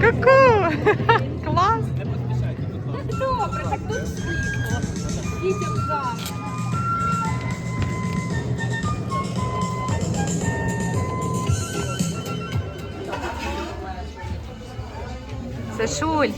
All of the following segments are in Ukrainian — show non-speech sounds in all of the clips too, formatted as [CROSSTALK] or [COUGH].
Ку-ку! Клас! Добре, так тут світло. Дітям зараз. Сашуль,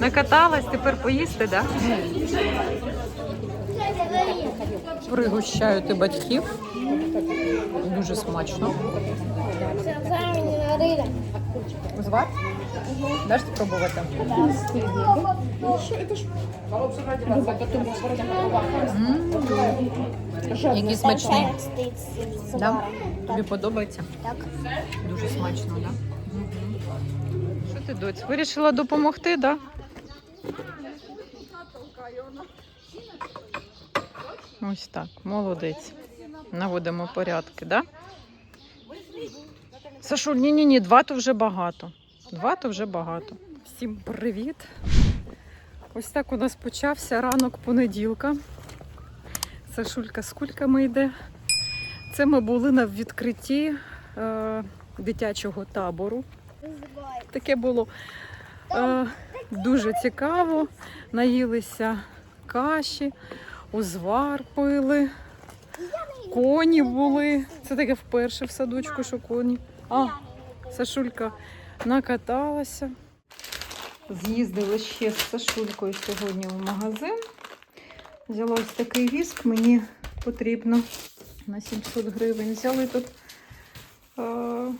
накаталась, тепер поїсти, так? Да? Пригощають і батьків. Дуже смачно. Звар? Даш спробувати? Які смачні. Да? Тобі подобається? Так. Дуже смачно, так? Да? Що ти, доць, вирішила допомогти, так? Да? Ось так, молодець. Наводимо порядки, так? Да? Сашуль, ні-ні, ні, два то вже багато. Два то вже багато. Всім привіт. Ось так у нас почався ранок понеділка. Сашулька з кульками йде. Це ми були на відкритті е, дитячого табору. Таке було е, дуже цікаво. Наїлися каші, узвар пили, коні були. Це таке вперше в садочку, що коні. А, Сашулька накаталася. З'їздили ще з Сашулькою сьогодні в магазин. Взяла ось такий віск, мені потрібно на 700 гривень. Взяли тут е,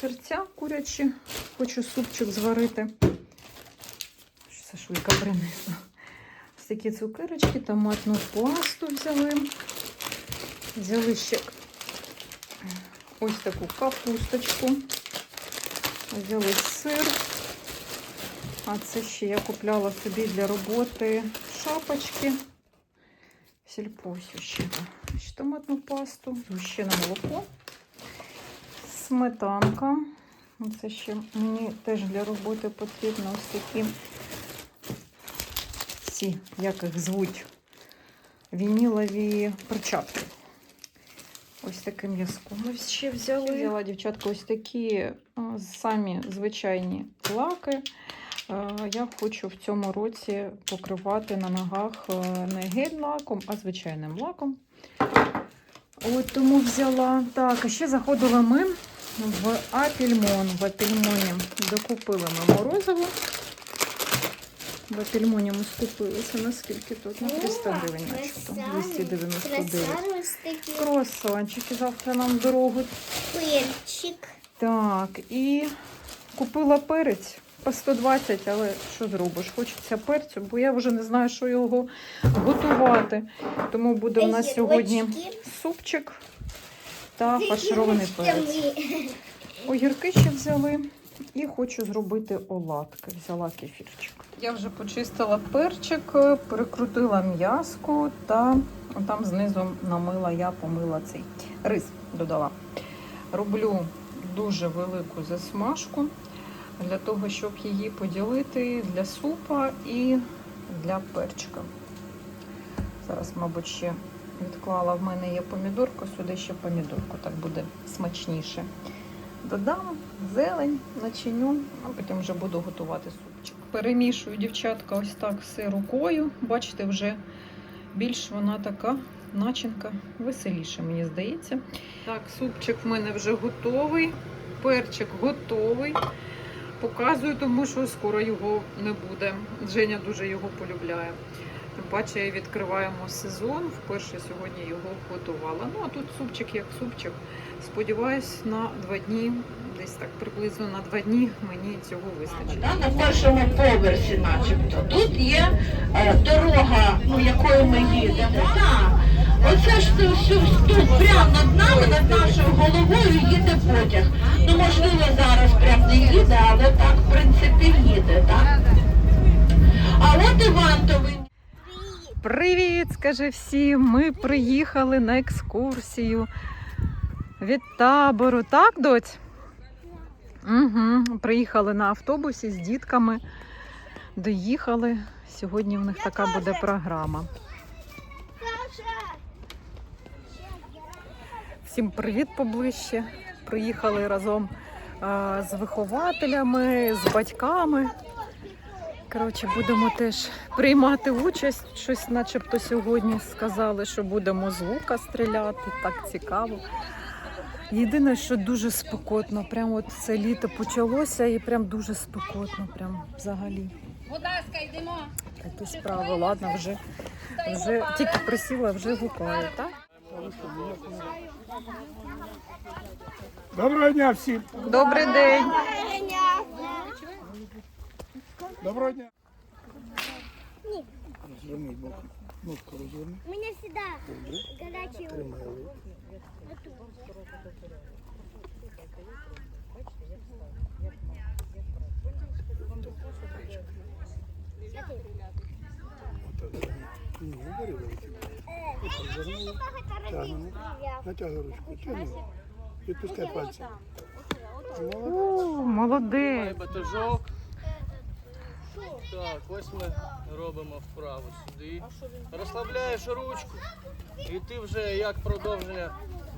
серця курячі, хочу супчик зварити. Сашулька принесла. Ось такі цукерочки, томатну пасту взяли. Взяли ще ось таку капусточку. Взяли сир. А це ще я купляла собі для роботи шапочки. Сільпо ще. Ще томатну пасту, згущене молоко, сметанка. Це ще мені теж для роботи потрібно ось такі ці, як їх звуть, вінілові перчатки. Ось таке м'язко ми ще взяли. Взяла дівчатка ось такі самі звичайні лаки. Я хочу в цьому році покривати на ногах не гель-лаком, а звичайним лаком. От тому взяла. Так, а ще заходили ми в Апельмон. В Апельмоні докупили ми морозиво. В Апельмоні ми скупилися. Наскільки тут? На 300 гривень, начебто. 299. Красавець Круасанчики завтра нам дорогу. перчик. Так, і купила перець по 120, але що зробиш? Хочеться перцю, бо я вже не знаю, що його готувати. Тому буде у нас сьогодні супчик та фарширований перець. Огірки ще взяли. І хочу зробити оладки. Взяла кефірчик. Я вже почистила перчик, перекрутила м'язку та там знизу намила, я помила цей рис додала. Роблю дуже велику засмажку для того, щоб її поділити для супа і для перчика. Зараз, мабуть, ще відклала. В мене є помідорка, сюди ще помідорку, так буде смачніше. Додам зелень, начиню, а потім вже буду готувати супчик. Перемішую дівчатка ось так все рукою. Бачите, вже більш вона така начинка веселіша, мені здається. Так, супчик в мене вже готовий, перчик готовий. Показую, тому що скоро його не буде. Женя дуже його полюбляє. Тим паче відкриваємо сезон. Вперше сьогодні його готувала. Ну а тут супчик як супчик. Сподіваюсь, на два дні, десь так приблизно на два дні мені цього вистачить. На першому поверсі, начебто. Тут є е, дорога, ну, якою ми їдемо. Оце ж це тут прямо над нами, над нашою головою їде потяг. Ну, можливо, зараз прям не їде, але так, в принципі, їде, так? А от Івантовий. Привіт, скажи всім! Ми приїхали на екскурсію від табору. Так, доць? Угу. Приїхали на автобусі з дітками. Доїхали. Сьогодні в них така буде програма. Всім привіт поближче. Приїхали разом з вихователями, з батьками. Коротше, будемо теж приймати участь. Щось, начебто, сьогодні сказали, що будемо з лука стріляти. Так цікаво. Єдине, що дуже спекотно. Прямо от це літо почалося і прям дуже спекотно, прям взагалі. Будь ласка, йдемо. Такі справи. Ладно, вже, вже тільки присіла, вже гукаю, так? Доброго дня всім. Добрий день. Доброго дня. Розверни боком. Ножку розверни. У меня всегда горячий ум. Ні, не бери великий. Тягнемо. Натягуй ручку. Тягни. Відпускай пальці. Молодець. О, молодець. Так, ось ми робимо вправу сюди. Розслабляєш ручку, і ти вже як продовження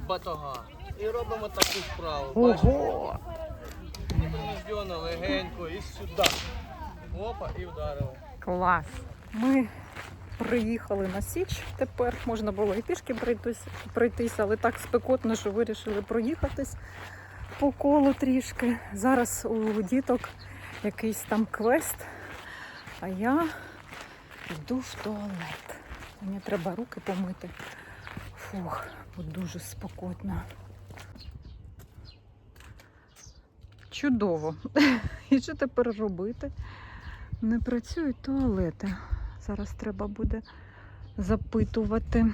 батога. І робимо таку вправу. Ого! Непринужденно, легенько і сюди. Опа, і вдарили. Клас. Ми приїхали на Січ. Тепер можна було і пішки пройтись, пройтись, але так спекотно, що вирішили проїхатись по колу трішки. Зараз у діток якийсь там квест, а я йду в туалет. Мені треба руки помити. Фух, бо дуже спекотно. Чудово. [LAUGHS] І що тепер робити? Не працюють туалети. Зараз треба буде запитувати.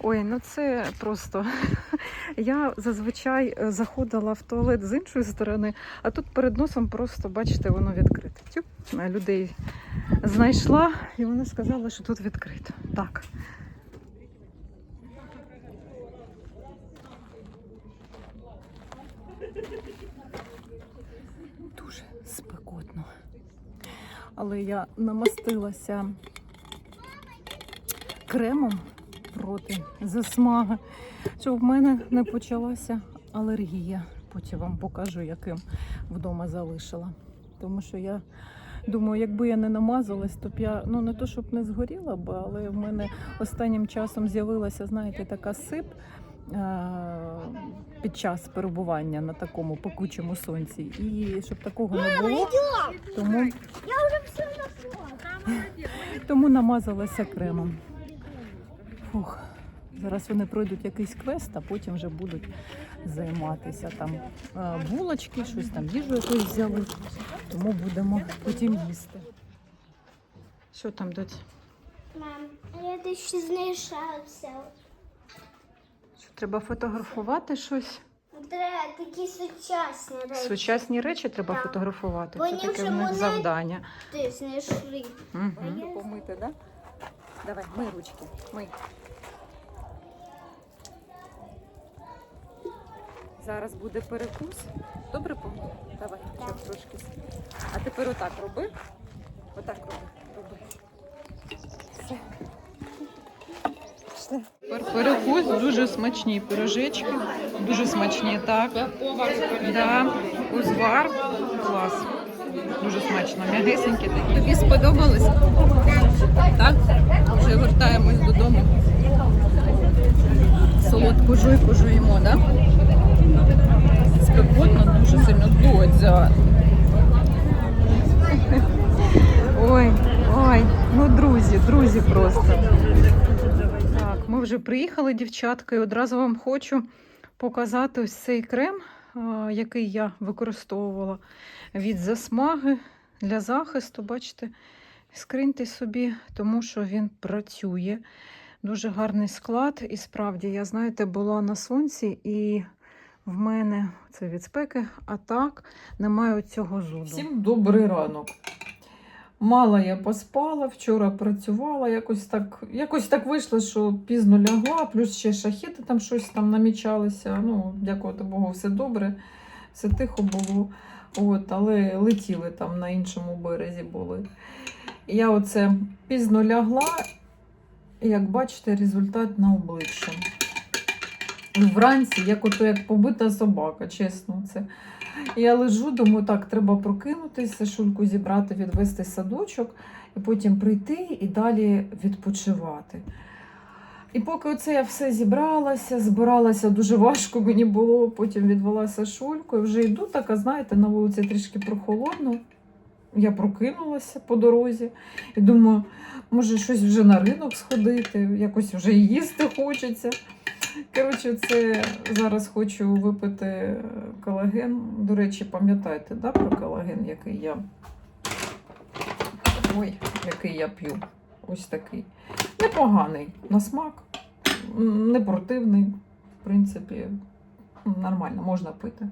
Ой, ну це просто. [LAUGHS] Я зазвичай е, заходила в туалет з іншої сторони, а тут перед носом просто, бачите, воно відкрите. Тю, е, людей знайшла, і вони сказали, що тут відкрито. Так. Дуже спекотно. Але я намастилася кремом проти засмаги, щоб в мене не почалася алергія. Потім вам покажу, яким вдома залишила. Тому що я думаю, якби я не намазалась, то б я ну не то, щоб не згоріла б, але в мене останнім часом з'явилася, знаєте, така сип е, під час перебування на такому пекучому сонці. І щоб такого не було, тому, [LAUGHS] тому намазалася кремом. Фух. Зараз вони пройдуть якийсь квест, а потім вже будуть займатися там е, булочки, щось там їжу якусь взяли. Тому будемо потім їсти. Що там, доць? Мам, я дещо знайшався. Що треба фотографувати щось? Треба такі сучасні речі. Сучасні речі треба Так. фотографувати. Бо Це таке в них завдання. Ти знайшли. Угу. Помити, так? Да? Давай, мий ручки. Мий. Зараз буде перекус. Добре помив? Давай, ще трошки. А тепер отак роби. Отак роби. роби. Все. Пішли. Тепер перекус, дуже смачні пирожечки. Дуже смачні, так. Да. Узвар. Клас. Дуже смачно. М'ягесенькі такі. Тобі сподобалось? Так? Вже вертаємось додому. Солодку жуйку жуємо, так? Спекотно, дуже сильно додзя. Ой, ой, ну друзі, друзі просто. Так, ми вже приїхали, дівчатка, і одразу вам хочу показати ось цей крем, який я використовувала від засмаги для захисту. Бачите, скриньте собі, тому що він працює. Дуже гарний склад. І справді, я, знаєте, була на сонці і в мене це від спеки, а так немає цього зуду. Всім добрий ранок. Мало я поспала, вчора працювала, якось так, якось так вийшло, що пізно лягла, плюс ще шахіти там щось там намічалися. Ну, дякувати Богу, все добре, все тихо було. От, але летіли там на іншому березі були. Я оце пізно лягла, як бачите, результат на обличчі. вранці, як ото як побита собака, чесно. Це. Я лежу, думаю, так, треба прокинутися, шульку зібрати, відвести садочок, і потім прийти і далі відпочивати. І поки оце я все зібралася, збиралася дуже важко мені було, потім відвелася шульку, і вже йду, така, знаєте, на вулиці трішки прохолодно. Я прокинулася по дорозі і думаю, може щось вже на ринок сходити, якось вже їсти хочеться. Коротше, це зараз хочу випити колаген. До речі, пам'ятаєте, да, про колаген, який я. Ой, який я п'ю. Ось такий. Непоганий на смак, не противний, в принципі, нормально, можна пити.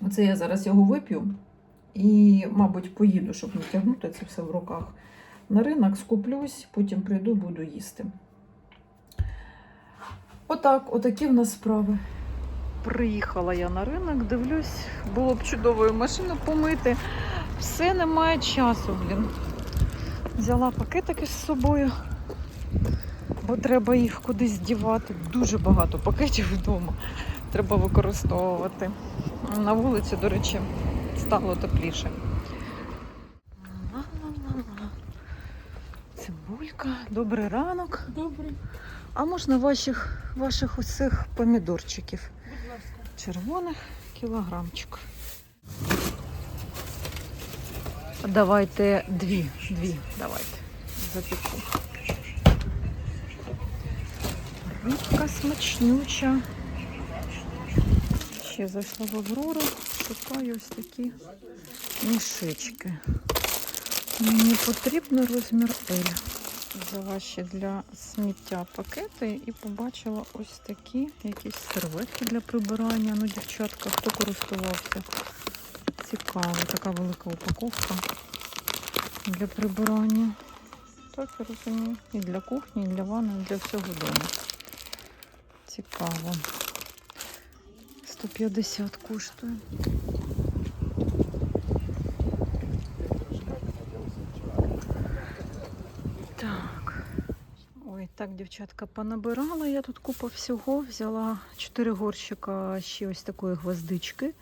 Оце я зараз його вип'ю і, мабуть, поїду, щоб не тягнути це все в руках. На ринок скуплюсь, потім прийду, буду їсти. Отак, отакі в нас справи. Приїхала я на ринок, дивлюсь, було б чудовою машину помити. Все немає часу, блін. Взяла пакетики з собою, бо треба їх кудись дівати. Дуже багато пакетів вдома. Треба використовувати. На вулиці, до речі, стало тепліше. Цибулька, добрий ранок. Добрий. А можна ваших, ваших усіх помідорчиків? Будь ласка. Червоних кілограмчик. Давайте дві. Дві. Давайте. Запіку. Рибка смачнюча. Ще зайшла в Аврору. Шукаю ось такі мішечки. Мені потрібен розмір L. Взяла ще для сміття пакети і побачила ось такі якісь серветки для прибирання. Ну, дівчатка, хто користувався? Цікаво, така велика упаковка для прибирання. Так, я розумію. І для кухні, і для ванни, і для всього дому. Цікаво. 150 коштує. Так. Ой, так, дівчатка, понабирала. Я тут купа всього. Взяла 4 горщика ще ось такої гвоздички.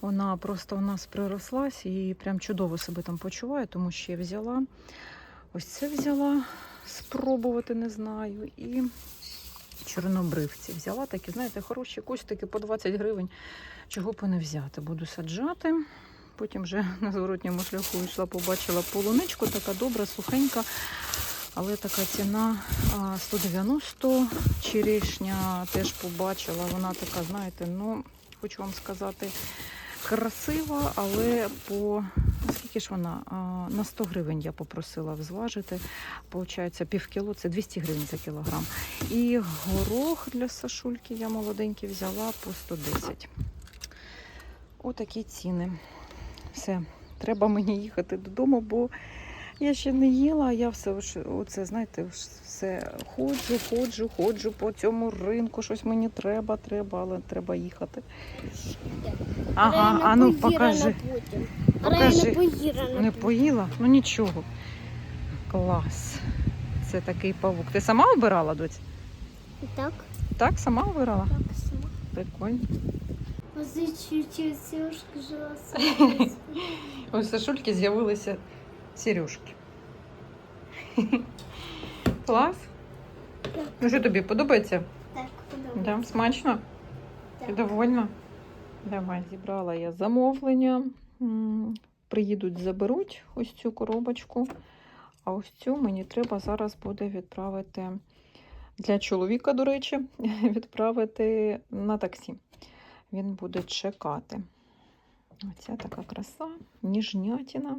Вона просто у нас прирослась і прям чудово себе там почуває, тому я взяла. Ось це взяла спробувати, не знаю. І чорнобривці взяла такі, знаєте, хороші кустики по 20 гривень. Чого б не взяти? Буду саджати. Потім вже [LAUGHS] на зворотньому шляху йшла, побачила полуничку, така добра, сухенька. Але така ціна 190 черешня теж побачила. Вона така, знаєте, ну, хочу вам сказати, красива, але по скільки ж вона? На 100 гривень я попросила взважити. Получається, пів кіло це 200 гривень за кілограм. І горох для сашульки я молоденький взяла по 110. Отакі ціни. Все, треба мені їхати додому, бо я ще не їла, а я все оце, знаєте, все ходжу, ходжу, ходжу по цьому ринку. Щось мені треба, треба, але треба їхати. Ага, а ну покажи. Покажи. Не поїла? Ну нічого. Клас. Це такий павук. Ти сама обирала, доць? Так, Так, сама обирала? так само. Прикольно. Сюшки жила [LAUGHS] Ось Сашульки з'явилися сережки. [LAUGHS] Клас. Ну що тобі подобається? Так, подобається. Да, смачно? Ти довольна? Давай, зібрала я замовлення. Приїдуть, заберуть ось цю коробочку. А ось цю мені треба зараз буде відправити для чоловіка, до речі, [LAUGHS] відправити на таксі. Він буде чекати. Оця така краса, ніжнятіна.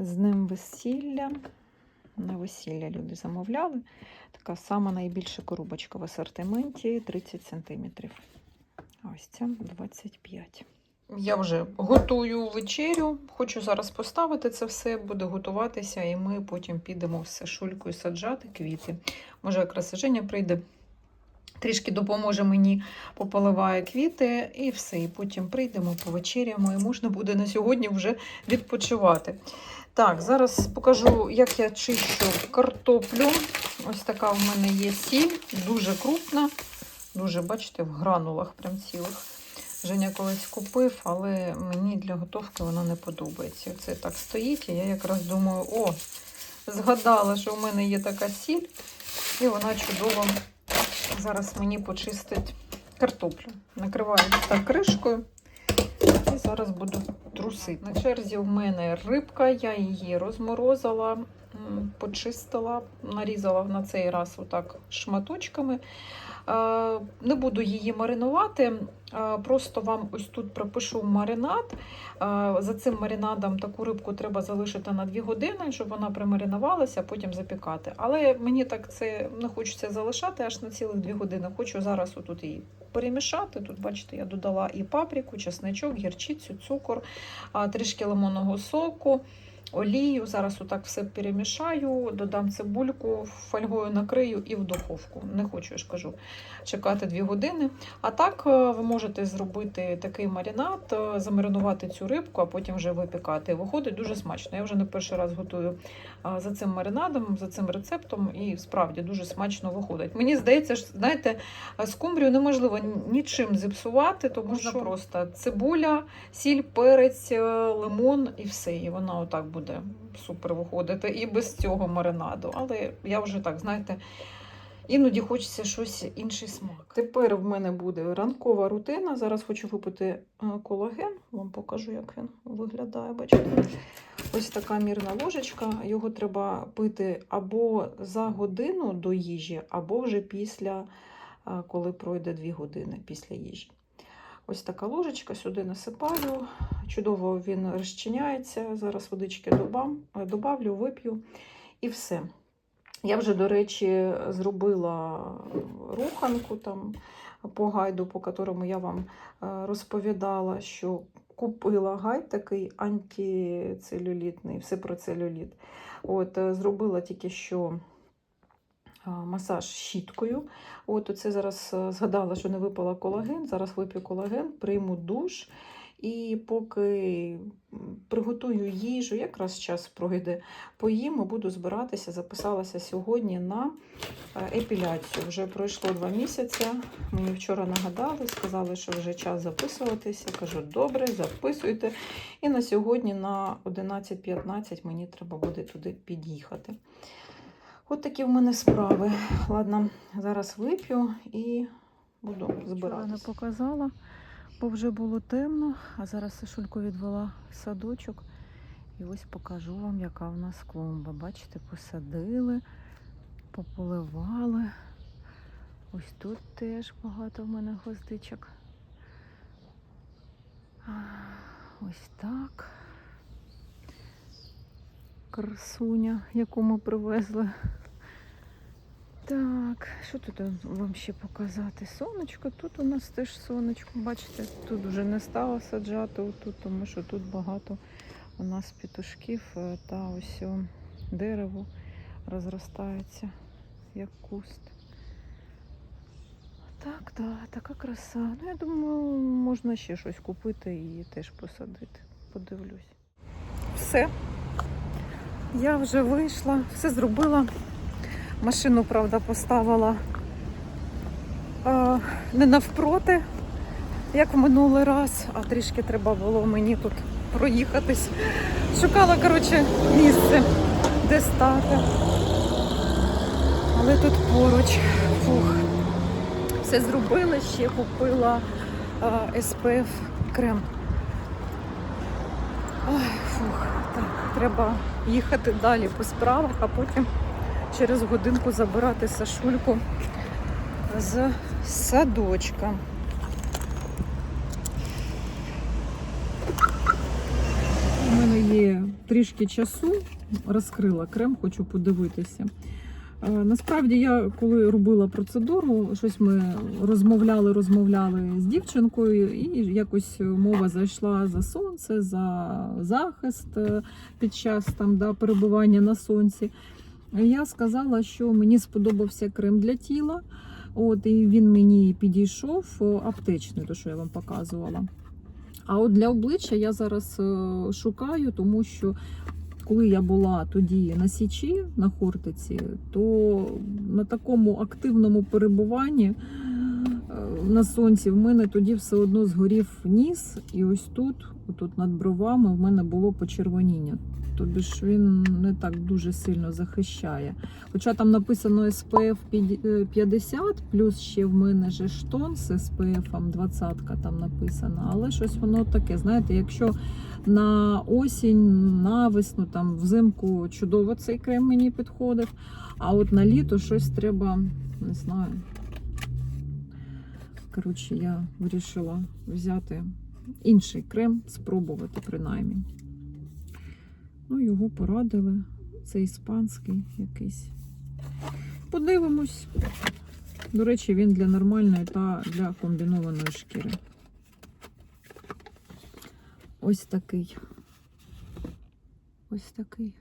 З ним весілля. На весілля люди замовляли. Така сама найбільша коробочка в асортименті 30 см. Ось ця 25. Я вже готую вечерю. Хочу зараз поставити це все, буде готуватися, і ми потім підемо з Сашулькою саджати квіти. Може, якраз Женя прийде. Трішки допоможе мені, пополиває квіти і все. І потім прийдемо, повечеряємо, і можна буде на сьогодні вже відпочивати. Так, зараз покажу, як я чищу картоплю. Ось така в мене є сіль, дуже крупна, дуже, бачите, в гранулах прям цілих. Женя колись купив, але мені для готовки вона не подобається. Це так стоїть, і я якраз думаю, о, згадала, що в мене є така сіль, і вона чудово зараз мені почистить картоплю. Накриваю так кришкою. Зараз буду трусити. На черзі в мене рибка, я її розморозила, почистила, нарізала на цей раз отак шматочками. Е, Не буду її маринувати, е, просто вам ось тут пропишу маринад. Е, За цим маринадом таку рибку треба залишити на 2 години, щоб вона примаринувалася, а потім запікати. Але мені так це не хочеться залишати аж на цілих 2 години. Хочу зараз отут її перемішати. Тут, бачите, я додала і паприку, чесничок, гірчицю, цукор, трішки лимонного соку, олію. Зараз отак все перемішаю, додам цибульку, фольгою накрию і в духовку. Не хочу, я ж кажу, чекати 2 години. А так е, ви можете зробити такий маринад, е, замаринувати цю рибку, а потім вже випікати. Виходить дуже смачно. Я вже не перший раз готую за цим маринадом, за цим рецептом, і справді дуже смачно виходить. Мені здається, що, знаєте, скумбрію неможливо нічим зіпсувати, тому що просто цибуля, сіль, перець, е, лимон і все. І вона отак буде супер виходити. І без цього маринаду. Але я вже так, знаєте. Іноді хочеться щось інший смак. Тепер в мене буде ранкова рутина. Зараз хочу випити е, колаген. Вам покажу, як він виглядає. Бачите? Ось така мірна ложечка. Його треба пити або за годину до їжі, або вже після, е, коли пройде 2 години після їжі. Ось така ложечка, сюди насипаю. Чудово він розчиняється. Зараз водички е, добавлю, вип'ю і все. Я вже, до речі, зробила руханку там по гайду, по якому я вам е, розповідала, що купила гайд такий антицелюлітний, все про целюліт. От, е, зробила тільки що масаж щіткою. От оце зараз е, згадала, що не випила колаген. Зараз вип'ю колаген, прийму душ. І поки приготую їжу, якраз час пройде, поїм буду збиратися. Записалася сьогодні на е, епіляцію. Вже пройшло два місяці. Мені вчора нагадали, сказали, що вже час записуватися. Кажу, добре, записуйте. І на сьогодні на 11.15 мені треба буде туди під'їхати. От такі в мене справи. Ладно, зараз вип'ю і буду збиратися. не показала, бо вже було темно, а зараз Сашульку відвела в садочок. І ось покажу вам, яка в нас клумба. Бачите, посадили, пополивали. Ось тут теж багато в мене гвоздичок. Ось так. Красуня, яку ми привезли. Так, що тут вам ще показати? Сонечко, тут у нас теж сонечко. Бачите, тут вже не стало саджати отут, тому що тут багато у нас петушків е, та ось дерево розростається як куст. Так, так, така краса. Ну, я думаю, можна ще щось купити і теж посадити. Подивлюсь. Все. Я вже вийшла, все зробила. Машину, правда, поставила е, не навпроти, як в минулий раз, а трішки треба було мені тут проїхатись. Шукала, коротше, місце, де стати. Але тут поруч. Фух. Все зробила, ще купила е, SPF крем. Ой, фух, так, треба їхати далі по справах, а потім через годинку забирати Сашульку з садочка. У мене є трішки часу, розкрила крем, хочу подивитися. Е, Насправді я коли робила процедуру, щось ми розмовляли, розмовляли з дівчинкою, і якось мова зайшла за сонце, за захист е, під час там да, перебування на сонці. Я сказала, що мені сподобався крем для тіла. От, і він мені підійшов аптечний, то що я вам показувала. А от для обличчя я зараз е, шукаю, тому що коли я була тоді на Січі на Хортиці, то на такому активному перебуванні е, на сонці в мене тоді все одно згорів ніс, і ось тут, отут над бровами, в мене було почервоніння. Тобі ж він не так дуже сильно захищає. Хоча там написано SPF 50, плюс ще в мене же штон з SPF 20 там написано, але щось воно таке. Знаєте, якщо на осінь, на весну, там взимку чудово цей крем мені підходив, а от на літо щось треба, не знаю. Коротше, я вирішила взяти інший крем, спробувати принаймні. Ну, його порадили. Це іспанський якийсь. Подивимось. До речі, він для нормальної та для комбінованої шкіри. Ось такий. Ось такий.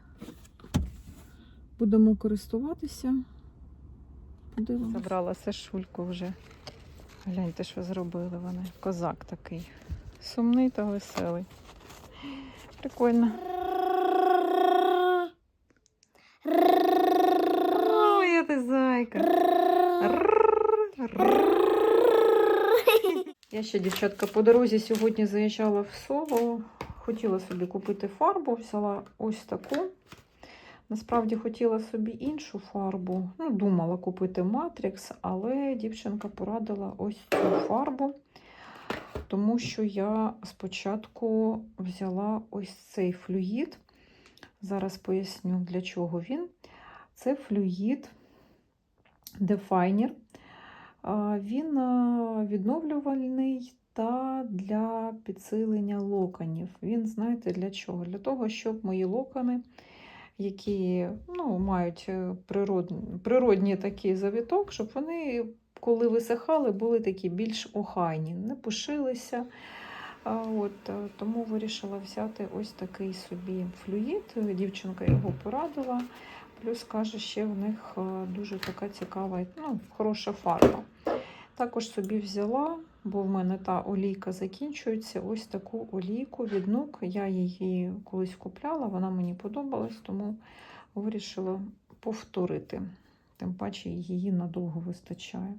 Будемо користуватися. Подивимось. Забрала сашульку вже. Гляньте, що зробили вони. Козак такий. Сумний та веселий. Прикольно. Ой, ти зайка. Я ще, дівчатка, по дорозі сьогодні заїжджала в Сово. Хотіла собі купити фарбу, взяла ось таку. Насправді хотіла собі іншу фарбу. Ну, думала купити Matrix, але дівчинка порадила ось цю фарбу, тому що я спочатку взяла ось цей флюїд. Зараз поясню, для чого він. Це флюїд Definer. Він відновлювальний та для підсилення локонів. Він, знаєте, для чого? Для того, щоб мої локони, які ну, мають е, природні, природній такий завіток, щоб вони, коли висихали, були такі більш охайні, не пушилися. От, е, тому вирішила взяти ось такий собі флюїд. Дівчинка його порадила. Плюс каже, ще в них е, дуже така цікава, ну, хороша фарба. Також собі взяла, бо в мене та олійка закінчується. Ось таку олійку від нук. Я її колись купляла, вона мені подобалась, тому вирішила повторити. Тим паче її надовго вистачає.